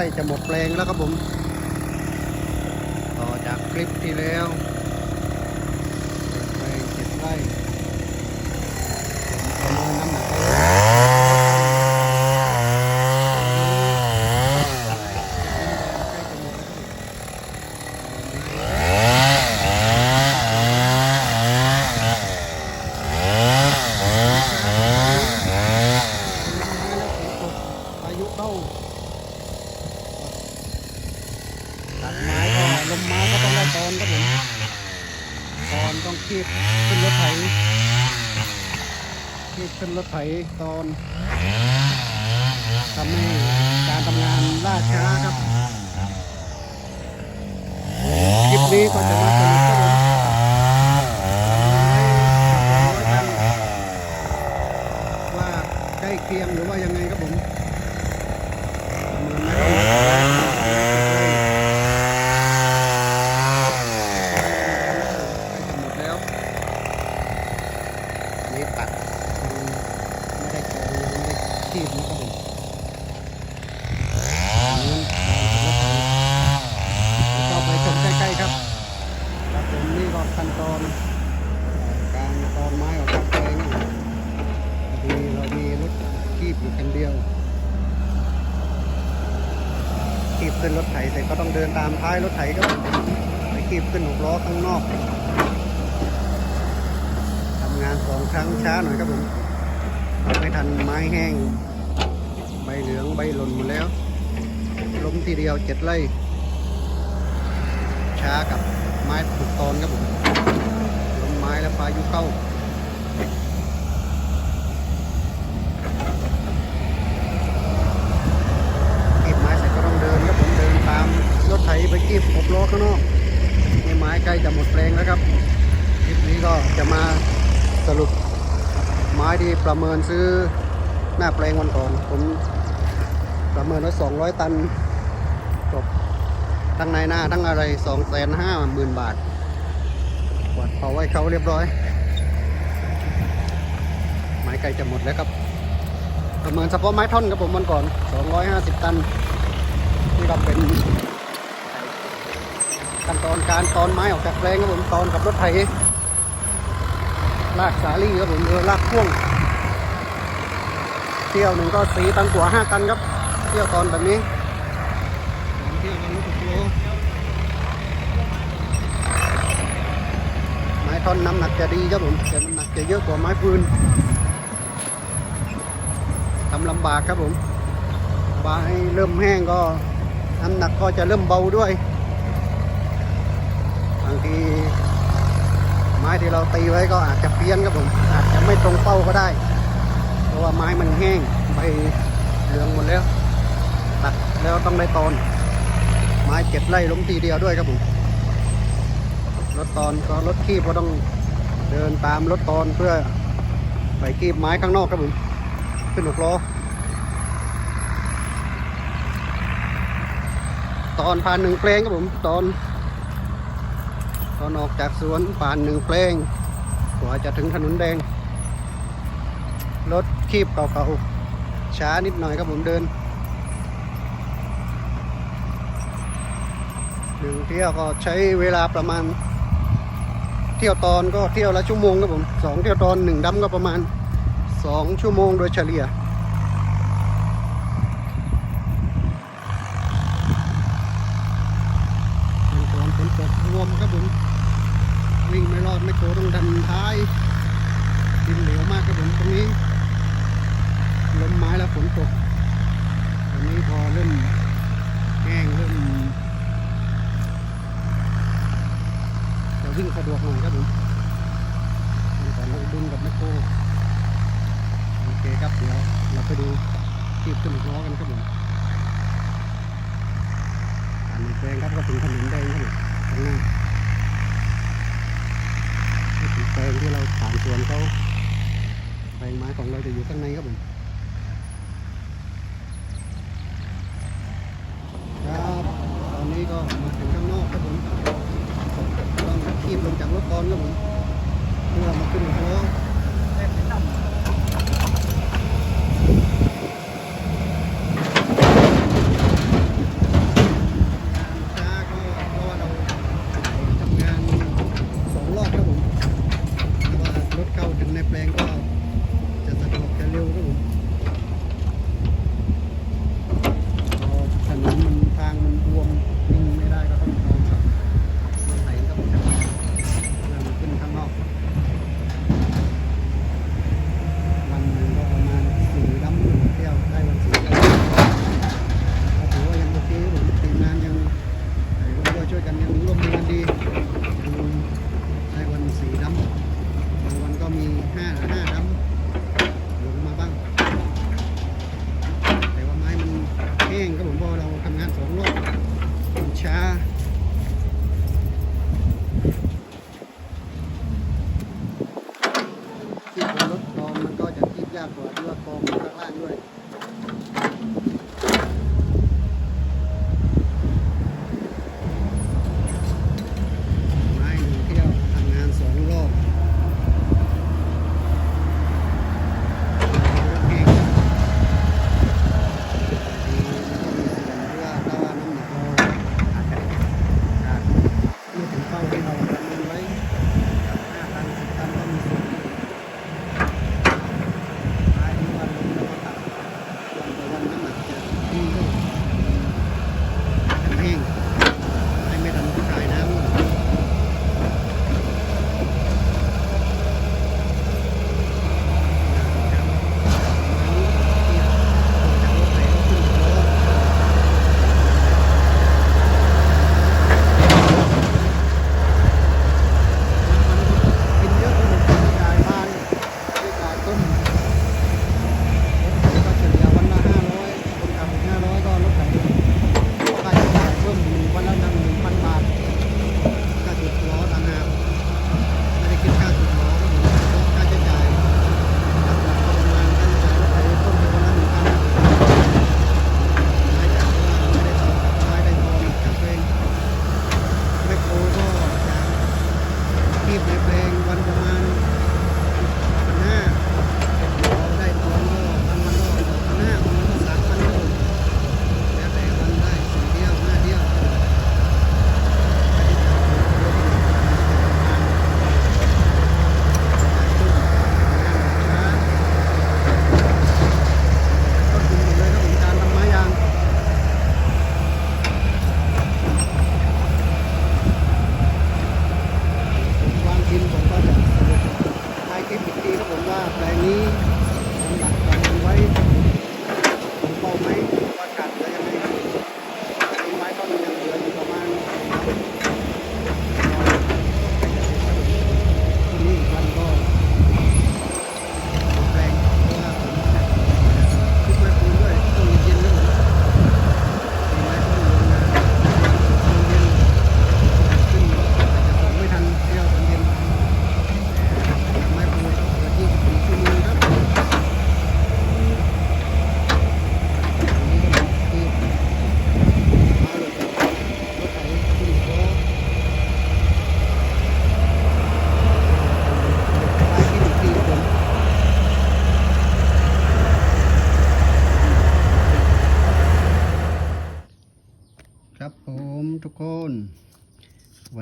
ล้จะหมดแปลงแล้วครับผม ต่อจากคลิปที่แล้วแปลงเจ็ดไร่ผมประเมินน้ำหนักไว้อายุเข้า ตัดไม้ก็ลมไม้ก็ต้องได้ตอนครับผมตอนต้องคีบขึ้นรถไถคีบขึ้นรถไถตอนทำให้การทำงานล่าช้าครับคลิปนี้ก็จะมาสรุปครับผมว่าใกล้เคียงหรือว่ายังไงครับผมประเมินไม่ได้ ใกล้จะหมดแล้วอันนี้ตัดยังไม่ได้โกงยัง ทีบนะครับผมนู้นแล้วก็ไปชมใกล้ๆครับครับผมนี่ก็ขั้นตอนการตอนไม้ออกจากแปลงพอดีเรามีรถคีบอยู่คันเดียวคีบขึ้นรถไถเสร็จก็ต้องเดินตามท้ายรถไถครับไปคีบขึ้นหกล้อข้างนอกทำงานสองครั้งช้าหน่อยครับผม ไม่ทันไม้แห้ง ใบเหลืองใบหล่นหมดแล้ว ล้มทีเดียวเจ็ดไร่ ช้ากับไม้ถูกตอนครับผมล้มไม้แล้วพายุเข้ากีบไม้เสร็จก็ต้องเดินครับผมเดินตามรถไถไปกีบหกล้อข้างนอกนี่ไม้ใกล้จะหมดแปลงแล้วครับ คลิปนี้ก็จะมาสรุป ไม้ที่ประเมินซื้อหน้าแปลงวันก่อน ผมประเมินไว้200 ตันจบทั้งในหน้าทั้งอะไร2 5 0 0 0 0บาทกวดเผาไว้เขาเรียบร้อย ไม้ไก่จะหมดแล้วครับ ประเมินเฉพาะไม้ท่อนครับผมวันก่อน 250 ตัน นี่ก็เป็นขั้นตอนการตอนไม้ออกจากแปลงครับผมตอนกับรถไถ ลากสาลี่ครับผมเรือลากพ่วงเที่ยวหนึ่งก็สีตันกว่าห้าตันครับ เที่ยวตอนแบบนี้เที่ยวกันสึกโลไม้ท่อนน้ำหนักจะดีครับผมแต่น้ำหนักจะเยอะกว่าไม้ปืนทำลำบากครับผมใบเริ่มแห้งก็น้ำหนักก็จะเริ่มเบาด้วยบางที ม้ที่เราตีไว้ก็อาจจะเพี้ยนครับผม อาจจะไม่ตรงเป้าก็ได้ เพราะว่าไม้มันแห้งใบเหลืองหมดแล้วตัดแล้วต้องได้ตอน ไม้เจ็ดไร่ล้มทีเดียวด้วยครับผมรถตอนก็รถคีบก็ต้องเดินตามรถตอนเพื่อไปคีบไม้ข้างนอกครับผมขึ้นหกล้อตอนผ่านหนึ่งเพลงครับผมตอน ตอนออกจากสวนผ่านหนึ่งเพลงกว่าจะถึงถนนแดง รถคีบเก่าๆช้านิดหน่อยครับผมเดินหนึ่งเที่ยวก็ใช้เวลาประมาณ เที่ยวตอนก็เที่ยวละชั่วโมงครับผมสองเที่ยวตอนหนึ่งดำก็ประมาณสองชั่วโมงโดยเฉลี่ย เป็นตอนฝนตก รวมครับผมวิ่งไม่รอดไม่โกต้องดันท้ายดินเหลวมากครับผมตรงนี้ลมไม้แล้วฝนตกตอนนี้พอเริ่มแห้งเริ่มจะวิ่งสะดวกหน่อยครับผมแต่เราดุนกับแมคโครโอเคครับเดี๋ยวเราไปดูทีบขึ้นล้อกันครับผมผ่านแปลงครับก็ถึงถนนแดงครับผม ข้างหน้านี่คือแปลงที่เราผ่านสวนเขาแปลงไม้ของเราจะอยู่ข้างในครับผมครับตอนนี้ก็มา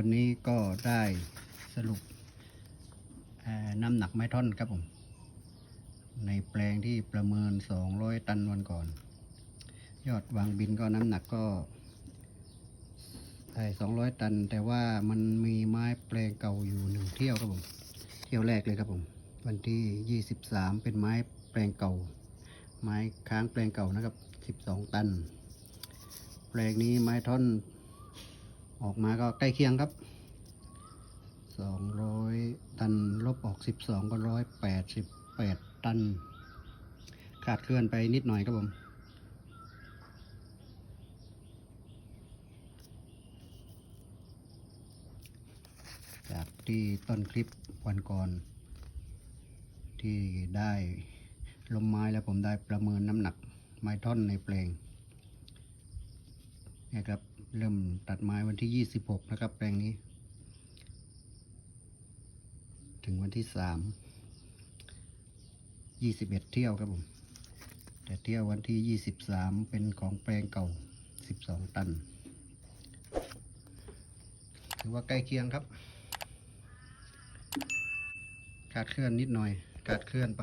วันนี้ก็ได้สรุปน้ำหนักไม้ท่อนครับผม ในแปลงที่ประเมิน 200 ตันวันก่อน ยอดวางบินก็น้ำหนักก็ได้200 ตัน แต่ว่ามันมีไม้แปลงเก่าอยู่หนึ่งเที่ยวครับผม เที่ยวแรกเลยครับผม วันที่ 23 เป็นไม้แปลงเก่า ไม้ค้างแปลงเก่านะครับ 12 ตัน แปลงนี้ไม้ท่อน ออกมาก็ใกล้เคียงครับ 200 ตันลบออก 12 ก็ 188 ตัน ขาดเคลื่อนไปนิดหน่อยครับผมจากที่ต้นคลิปวันก่อน ที่ได้ลมไม้แล้วผมได้ประเมินน้ำหนักไม้ท่อนในแปลงนะครับ เริ่มตัดไม้วันที่ 26 นะครับ แปลงนี้ ถึงวันที่ 3 21 เที่ยวครับผม แต่เที่ยววันที่ 23 เป็นของแปลงเก่า 12 ตัน ถือว่าใกล้เคียงครับ ขาดเคลื่อนนิดหน่อย ขาดเคลื่อนไป